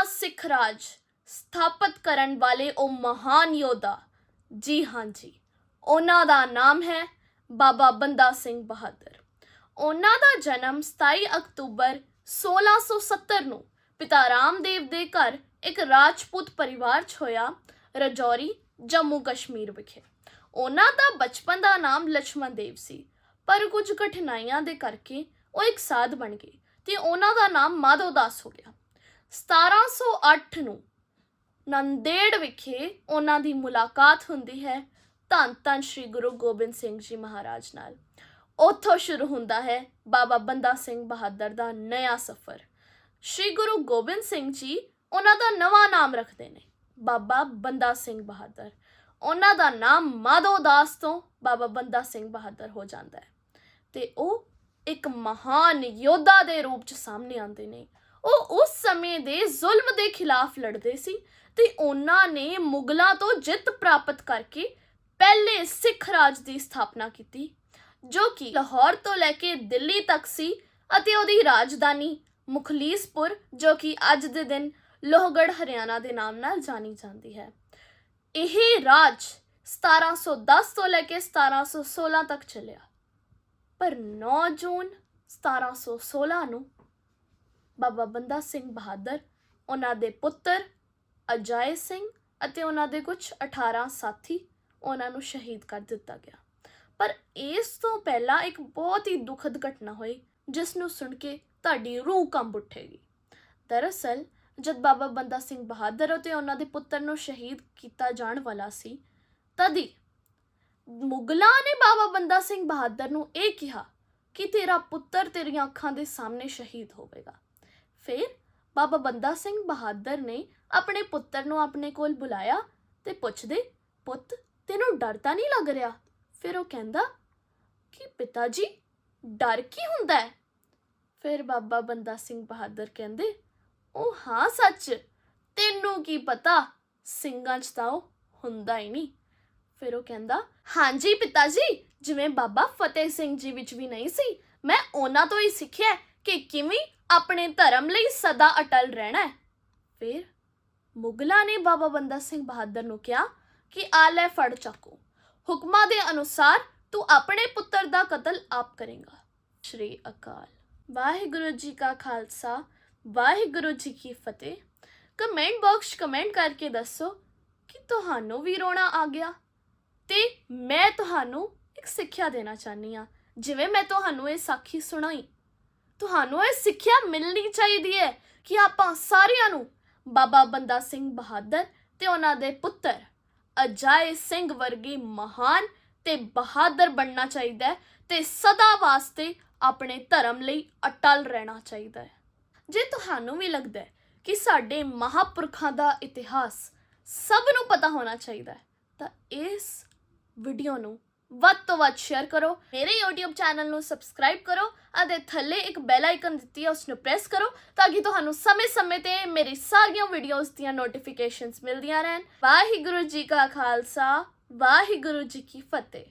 ਨਵਾਂ ਸਿੱਖ ਰਾਜ ਸਥਾਪਿਤ ਕਰਨ ਵਾਲੇ ਉਹ ਮਹਾਨ ਯੋਧਾ। ਜੀ ਹਾਂ ਜੀ, ਉਹਨਾਂ ਦਾ ਨਾਮ ਹੈ ਬਾਬਾ ਬੰਦਾ ਸਿੰਘ ਬਹਾਦਰ। ਉਹਨਾਂ ਦਾ ਜਨਮ 27 ਅਕਤੂਬਰ 1670 ਨੂੰ ਪਿਤਾ ਰਾਮਦੇਵ ਦੇ ਘਰ ਇੱਕ ਰਾਜਪੂਤ ਪਰਿਵਾਰ 'ਚ ਹੋਇਆ, ਰਜੌਰੀ, ਜੰਮੂ ਕਸ਼ਮੀਰ ਵਿਖੇ। ਉਹਨਾਂ ਦਾ ਬਚਪਨ ਦਾ ਨਾਮ ਲక్ష్మణ ਦੇਵ ਸੀ, ਪਰ ਕੁਝ ਕਠਿਨਾਈਆਂ ਦੇ ਕਰਕੇ ਉਹ ਇੱਕ ਸਾਧ ਬਣ ਗਏ ਤੇ ਉਹਨਾਂ ਦਾ ਨਾਮ ਮਾਧੋ ਦਾਸ ਹੋ ਗਿਆ। 1708 ਨੂੰ ਨੰਦੇੜ ਵਿਖੇ ਉਹਨਾਂ ਦੀ ਮੁਲਾਕਾਤ ਹੁੰਦੀ ਹੈ। ਧੰਨ ਧੰਨ ਸ੍ਰੀ ਗੁਰੂ ਗੋਬਿੰਦ ਸਿੰਘ ਜੀ ਮਹਾਰਾਜ ਨਾਲ। ਉੱਥੋਂ ਸ਼ੁਰੂ ਹੁੰਦਾ ਹੈ ਬਾਬਾ ਬੰਦਾ ਸਿੰਘ ਬਹਾਦਰ ਦਾ ਨਵਾਂ ਸਫ਼ਰ। ਸ੍ਰੀ ਗੁਰੂ ਗੋਬਿੰਦ ਸਿੰਘ ਜੀ ਉਹਨਾਂ ਦਾ ਨਵਾਂ ਨਾਮ ਰੱਖਦੇ ਨੇ, ਬਾਬਾ ਬੰਦਾ ਸਿੰਘ ਬਹਾਦਰ। ਉਹਨਾਂ ਦਾ ਨਾਮ ਮਾਧੋ ਦਾਸ ਤੋਂ ਬਾਬਾ ਬੰਦਾ ਸਿੰਘ ਬਹਾਦਰ ਹੋ ਜਾਂਦਾ ਹੈ। ਤੇ ਉਹ ਇੱਕ ਮਹਾਨ ਯੋਧਾ ਦੇ ਰੂਪ 'ਚ ਸਾਹਮਣੇ ਆਉਂਦੇ ਨੇ। ਉਹ ਉਸ ਸਮੇਂ ਦੇ ਜ਼ੁਲਮ ਦੇ ਖਿਲਾਫ ਲੜਦੇ ਸੀ ਤੇ ਉਹਨਾਂ ਨੇ ਮੁਗਲਾਂ ਤੋਂ ਜਿੱਤ ਪ੍ਰਾਪਤ ਕਰਕੇ ਪਹਿਲੇ ਸਿੱਖ ਰਾਜ ਦੀ ਸਥਾਪਨਾ ਕੀਤੀ, ਜੋ ਕਿ ਲਾਹੌਰ ਤੋਂ ਲੈ ਕੇ ਦਿੱਲੀ ਤੱਕ ਸੀ ਅਤੇ ਉਹਦੀ ਰਾਜਧਾਨੀ ਮੁਖਲੀਸਪੁਰ, ਜੋ ਕਿ ਅੱਜ ਦੇ ਦਿਨ ਲੋਹਗੜ੍ਹ, ਹਰਿਆਣਾ ਦੇ ਨਾਮ ਨਾਲ ਜਾਣੀ ਜਾਂਦੀ ਹੈ। ਇਹ ਰਾਜ 1710 ਤੋਂ ਲੈ ਕੇ 1716 ਤੱਕ ਚੱਲਿਆ, ਪਰ 9 ਜੂਨ 1716 ਨੂੰ ਬਾਬਾ ਬੰਦਾ ਸਿੰਘ ਬਹਾਦਰ, ਉਹਨਾਂ ਦੇ ਪੁੱਤਰ ਅਜਾਇ ਸਿੰਘ ਅਤੇ ਉਹਨਾਂ ਦੇ ਕੁਝ 18 ਸਾਥੀ ਉਹਨਾਂ ਨੂੰ ਸ਼ਹੀਦ ਕਰ ਦਿੱਤਾ ਗਿਆ। ਪਰ ਇਸ ਤੋਂ ਪਹਿਲਾਂ ਇੱਕ ਬਹੁਤ ਹੀ ਦੁਖਦ ਘਟਨਾ ਹੋਈ, ਜਿਸ ਨੂੰ ਸੁਣ ਕੇ ਤੁਹਾਡੀ ਰੂਹ ਕੰਬ ਉੱਠੇਗੀ। ਦਰਅਸਲ, ਜਦ ਬਾਬਾ ਬੰਦਾ ਸਿੰਘ ਬਹਾਦਰ ਅਤੇ ਉਹਨਾਂ ਦੇ ਪੁੱਤਰ ਨੂੰ ਸ਼ਹੀਦ ਕੀਤਾ ਜਾਣ ਵਾਲਾ ਸੀ, ਤਦੀ ਮੁਗਲਾਂ ਨੇ ਬਾਬਾ ਬੰਦਾ ਸਿੰਘ ਬਹਾਦਰ ਨੂੰ ਇਹ ਕਿਹਾ ਕਿ ਤੇਰਾ ਪੁੱਤਰ ਤੇਰੀਆਂ ਅੱਖਾਂ ਦੇ ਸਾਹਮਣੇ ਸ਼ਹੀਦ ਹੋਵੇਗਾ। ਫਿਰ ਬਾਬਾ ਬੰਦਾ ਸਿੰਘ ਬਹਾਦਰ ਨੇ ਆਪਣੇ ਪੁੱਤਰ ਨੂੰ ਆਪਣੇ ਕੋਲ ਬੁਲਾਇਆ ਤੇ ਪੁੱਛਦੇ, ਪੁੱਤ, ਤੈਨੂੰ ਡਰ ਤਾਂ ਨਹੀਂ ਲੱਗ ਰਿਹਾ? ਫਿਰ ਉਹ ਕਹਿੰਦਾ, ਕਿ ਪਿਤਾ ਜੀ ਡਰ ਕੀ ਹੁੰਦਾ ਹੈ? ਫਿਰ ਬਾਬਾ ਬੰਦਾ ਸਿੰਘ ਬਹਾਦਰ ਕਹਿੰਦੇ, ਉਹ ਹਾਂ ਸੱਚ, ਤੈਨੂੰ ਕੀ ਪਤਾ? ਸਿੰਘਾਂ 'ਚ ਤਾਂ ਉਹ ਹੁੰਦਾ ਹੀ ਨਹੀਂ। ਫਿਰ ਉਹ ਕਹਿੰਦਾ, ਹਾਂਜੀ ਪਿਤਾ ਜੀ ਜਿਵੇਂ ਬਾਬਾ ਫਤਿਹ ਸਿੰਘ ਜੀ ਵਿੱਚ ਵੀ ਨਹੀਂ ਸੀ, ਮੈਂ ਉਹਨਾਂ ਤੋਂ ਹੀ ਸਿੱਖਿਆ ਕਿ ਕਿਵੇਂ ਆਪਣੇ ਧਰਮ ਲਈ ਸਦਾ ਅਟਲ ਰਹਿਣਾ ਹੈ। ਫਿਰ ਮੁਗਲਾਂ ਨੇ ਬਾਬਾ ਬੰਦਾ ਸਿੰਘ ਬਹਾਦਰ ਨੂੰ ਕਿਹਾ ਕਿ ਆ ਲੈ ਫੜ ਚਾਕੂ। ਹੁਕਮਾਂ ਦੇ ਅਨੁਸਾਰ ਤੂੰ ਆਪਣੇ ਪੁੱਤਰ ਦਾ ਕਤਲ ਆਪ ਕਰੇਗਾ। ਸ਼੍ਰੀ ਅਕਾਲ। ਵਾਹਿਗੁਰੂ ਜੀ ਕਾ ਖਾਲਸਾ, ਵਾਹਿਗੁਰੂ ਜੀ ਕੀ ਫਤਿਹ। ਕਮੈਂਟ ਬਾਕਸ ਕਮੈਂਟ ਕਰਕੇ ਦੱਸੋ ਕਿ ਤੁਹਾਨੂੰ ਵੀ ਰੋਣਾ ਆ ਗਿਆ ਤੇ ਮੈਂ ਤੁਹਾਨੂੰ ਇੱਕ ਸਿੱਖਿਆ ਦੇਣਾ ਚਾਹਨੀ ਆ ਜਿਵੇਂ ਮੈਂ ਤੁਹਾਨੂੰ ਇਹ ਸਾਖੀ ਸੁਣਾਈ। ਤੁਹਾਨੂੰ ਇਹ ਸਿੱਖਿਆ ਮਿਲਣੀ ਚਾਹੀਦੀ ਹੈ ਕਿ ਆਪਾਂ ਸਾਰਿਆਂ ਨੂੰ ਬਾਬਾ ਬੰਦਾ ਸਿੰਘ ਬਹਾਦਰ ਤੇ ਉਹਨਾਂ ਦੇ ਪੁੱਤਰ ਅਜਾਏ ਸਿੰਘ ਵਰਗੇ ਮਹਾਨ ਤੇ ਬਹਾਦਰ ਬਣਨਾ ਚਾਹੀਦਾ ਹੈ ਤੇ ਸਦਾ ਵਾਸਤੇ ਆਪਣੇ ਧਰਮ ਲਈ ਅਟਲ ਰਹਿਣਾ ਚਾਹੀਦਾ ਹੈ। ਜੇ ਤੁਹਾਨੂੰ ਵੀ ਲੱਗਦਾ ਹੈ ਕਿ ਸਾਡੇ ਮਹਾਪੁਰਖਾਂ ਦਾ ਇਤਿਹਾਸ ਸਭ ਨੂੰ ਪਤਾ ਹੋਣਾ ਚਾਹੀਦਾ ਹੈ, ਤਾਂ ਇਸ ਵੀਡੀਓ ਨੂੰ ਵੱਧ ਤੋਂ ਵੱਧ ਸ਼ੇਅਰ ਕਰੋ। ਮੇਰੇ YouTube ਚੈਨਲ ਨੂੰ ਸਬਸਕ੍ਰਾਈਬ ਕਰੋ ਅਤੇ ਥੱਲੇ ਇੱਕ ਬੈਲ ਆਈਕਨ ਦਿੱਤੀ ਹੈ ਉਸ ਨੂੰ ਪ੍ਰੈਸ ਕਰੋ ਤਾਂ ਕਿ ਤੁਹਾਨੂੰ ਸਮੇਂ-ਸਮੇਂ ਤੇ ਮੇਰੀ ਸਾਰੀਆਂ ਵੀਡੀਓਜ਼ ਦੀਆਂ ਨੋਟੀਫਿਕੇਸ਼ਨਸ ਮਿਲਦੀਆਂ ਰਹਿਣ। ਵਾਹਿਗੁਰੂ ਜੀ ਕਾ ਖਾਲਸਾ, ਵਾਹਿਗੁਰੂ ਜੀ ਕੀ ਫਤਿਹ।